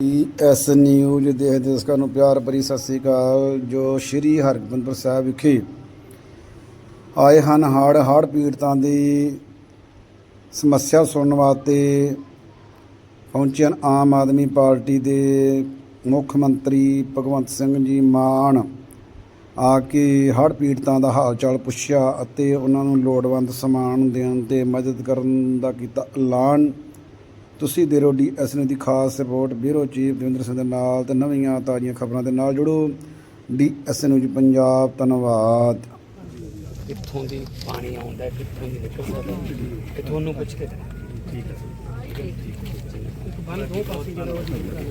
S news ਦੇਖਦੇ ਦਰਸ਼ਕਾਂ ਨੂੰ ਪਿਆਰ ਭਰੀ ਸਤਿ ਸ੍ਰੀ ਅਕਾਲ, ਜੋ ਸ਼੍ਰੀ ਹਰਗੋਬਿੰਦਪੁਰ ਸਾਹਿਬ ਵਿਖੇ ਆਏ ਹਨ। ਹੜ੍ਹ ਹੜ੍ਹ ਪੀੜਤਾਂ ਦੀ ਸਮੱਸਿਆ ਸੁਣਨ ਵਾਸਤੇ ਪਹੁੰਚੇ ਹਨ ਆਮ ਆਦਮੀ ਪਾਰਟੀ ਦੇ ਮੁੱਖ ਮੰਤਰੀ ਭਗਵੰਤ ਸਿੰਘ ਜੀ ਮਾਨ। ਆ ਕੇ ਹੜ੍ਹ ਪੀੜਤਾਂ ਦਾ ਹਾਲ ਚਾਲ ਪੁੱਛਿਆ ਅਤੇ ਉਹਨਾਂ ਨੂੰ ਲੋੜਵੰਦ ਸਮਾਨ ਦੇਣ ਤੇ ਮਦਦ ਕਰਨ ਦਾ ਕੀਤਾ ਐਲਾਨ। ਤੁਸੀਂ ਦੇਰੋ ਡੀਐਸਐਨ ਦੀ ਖਾਸ report bureau chief Davinder Singh ਦੇ ਨਾਲ ਤੇ ਨਵੀਆਂ ਤਾਜ਼ੀਆਂ ਖਬਰਾਂ ਦੇ ਨਾਲ ਜੁੜੋ ਡੀਐਸਐਨ ਨਿਊਜ਼ ਪੰਜਾਬ ਧੰਨਵਾਦ। ਕਿੱਥੋਂ ਦੀ ਪਾਣੀ ਆਉਂਦਾ ਕਿੱਥੋਂ ਦੀ ਨਿਕਲਦਾ ਇਹ ਤੁਹਾਨੂੰ ਪੁੱਛ ਕੇ ਠੀਕ ਹੈ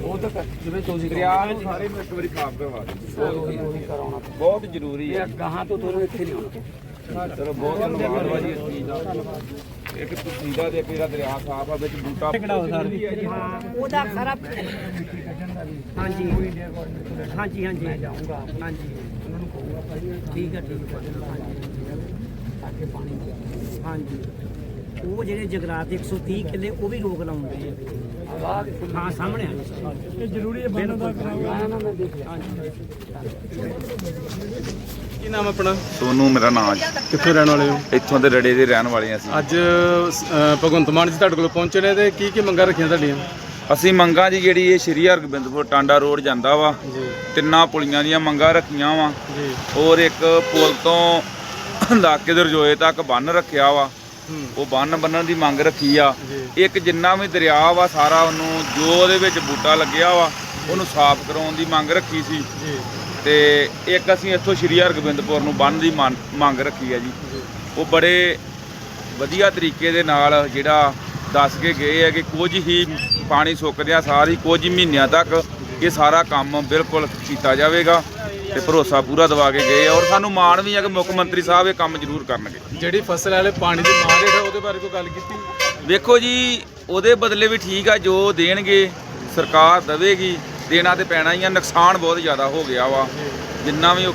ਉਹ ਤਾਂ ਕਰ- ਜਿਵੇਂ ਤੁਸੀਂ ਦਰਿਆ ਨੂੰ ਸਾਰੇ ਨੂੰ ਇੱਕ ਵਾਰੀ ਸਾਫ਼ ਕਰਵਾ ਦਿਓ। ਉਹੀ ਉਹੀ ਕਰਾਉਣਾ। ਬਹੁਤ ਜ਼ਰੂਰੀ ਹੈ। ਗਾਹਾਂ ਤੋਂ ਤੁਹਾਨੂੰ ਇੱਥੇ ਨਹੀਂ ਆਉਣਾ। ਚਲੋ ਬਹੁਤ ਧੰਨਵਾਦ ਭਾਜੀ ਇਸ ਚੀਜ਼ ਦਾ। ਇੱਕ ਤਸੀਦਾ ਦੇ ਜਿਹੜਾ ਦਰਿਆ ਸਾਫ਼ ਆ ਵਿੱਚ ਬੂਟਾ ਉਹਦਾ ਸਾਰਾ ਹਾਂਜੀ। ਹਾਂਜੀ ਹਾਂਜੀ। ਜਾਊਂਗਾ ਹਾਂਜੀ। ਉਹਨਾਂ ਨੂੰ ਕਹੂੰਗਾ ਠੀਕ ਹੈ ਠੀਕ ਹੈ ਤਾਂ ਕਿ ਪਾਣੀ ਹਾਂਜੀ। ਉਹ ਜਿਹੜੇ ਜਗਰਾਤ 130 ਕਿੱਲੇ ਉਹ ਵੀ ਰੋਕ ਲਾਉਂਦੇ ਆ। ਹਾਂ ਸਾਹਮਣੇ ਆ। ਇਹ ਜ਼ਰੂਰੀ ਹੈ ਬੰਦ ਦਾ ਨਾ ਨਾ ਮੈਂ ਦੇਖ ਲਿਆ ਕੀ ਨਾਮ ਆਪਣਾ? ਸੋਨੂੰ ਮੇਰਾ ਨਾਮ ਜੀ। ਕਿੱਥੋਂ ਰਹਿਣ ਵਾਲੇ ਹੋ? ਇੱਥੋਂ ਦੇ ਰੜੇ ਦੇ ਰਹਿਣ ਵਾਲੇ ਹਾਂ ਅਸੀਂ। ਅੱਜ ਅ, ਭਗਵੰਤ ਮਾਨ ਜੀ ਤੁਹਾਡੇ ਕੋਲ ਪਹੁੰਚੇ ਨੇ ਤੇ ਕੀ ਕੀ ਮੰਗਾਂ ਰੱਖੀਆਂ ਤੁਹਾਡੀਆਂ? ਅਸੀਂ ਮੰਗਾਂ ਜੀ ਜਿਹੜੀ ਇਹ ਸ਼੍ਰੀ ਹਰਗੋਬਿੰਦਪੁਰ ਟਾਂਡਾ ਰੋਡ ਜਾਂਦਾ ਵਾ ਜੀ। ਤਿੰਨਾਂ ਪੁਲੀਆਂ ਦੀਆਂ ਮੰਗਾਂ ਰੱਖੀਆਂ ਵਾ। ਜੀ। ਔਰ ਇੱਕ ਪੁਲ ਤੋਂ ਇਲਾਕੇ ਦੇ ਰਜੋਏ ਤੱਕ ਬੰਨ ਰੱਖਿਆ ਵਾ। ਉਹ ਬੰਨ ਬੰਨਣ ਦੀ ਮੰਗ ਰੱਖੀ ਆ। ਇੱਕ ਜਿੰਨਾ ਵੀ ਦਰਿਆ ਵਾ ਸਾਰਾ ਉਹਨੂੰ ਜੋ ਉਹਦੇ ਵਿੱਚ ਬੂਟਾ ਲੱਗਿਆ ਵਾ ਉਹਨੂੰ ਸਾਫ਼ ਕਰਾਉਣ ਦੀ ਮੰਗ ਰੱਖੀ ਸੀ। ਤੇ ਇੱਕ ਅਸੀਂ ਇੱਥੋਂ ਸ਼੍ਰੀ ਹਰਗੋਬਿੰਦਪੁਰ ਨੂੰ ਬੰਨ ਦੀ ਮੰਗ ਰੱਖੀ ਆ ਜੀ। ਉਹ ਬੜੇ ਵਧੀਆ ਤਰੀਕੇ ਦੇ ਨਾਲ ਜਿਹੜਾ ਦੱਸ ਕੇ ਗਏ ਆ ਕਿ ਕੁਝ ਹੀ ਪਾਣੀ ਸੁੱਕਦਿਆਂ ਸਾਰ ਹੀ ਕੁਝ ਮਹੀਨਿਆਂ ਤੱਕ ਇਹ ਸਾਰਾ ਕੰਮ ਬਿਲਕੁਲ ਕੀਤਾ ਜਾਵੇਗਾ। ਤੇ ਭਰੋਸਾ ਪੂਰਾ ਦਵਾ ਕੇ ਗਏ ਔਰ ਸਾਨੂੰ ਮਾਣ ਵੀ ਆ ਕਿ ਮੁੱਖ ਮੰਤਰੀ ਸਾਹਿਬ ਇਹ ਕੰਮ ਜ਼ਰੂਰ ਕਰਨਗੇ। ਜਿਹੜੀ ਫਸਲ ਵਾਲੇ ਪਾਣੀ ਦੀ ਮਾਰ ਹੇਠ ਉਹਦੇ ਬਾਰੇ ਕੋਈ ਗੱਲ ਕੀਤੀ? ਵੇਖੋ ਜੀ ਉਹਦੇ ਬਦਲੇ ਵੀ ਠੀਕ ਆ ਜੋ ਦੇਣਗੇ ਸਰਕਾਰ ਦੇਵੇਗੀ ਦੇਣਾ ਤੇ ਪੈਣਾ ਹੀ ਆ ਨੁਕਸਾਨ ਬਹੁਤ ਜ਼ਿਆਦਾ ਹੋ ਗਿਆ ਵਾ ਜਿੰਨਾ ਵੀ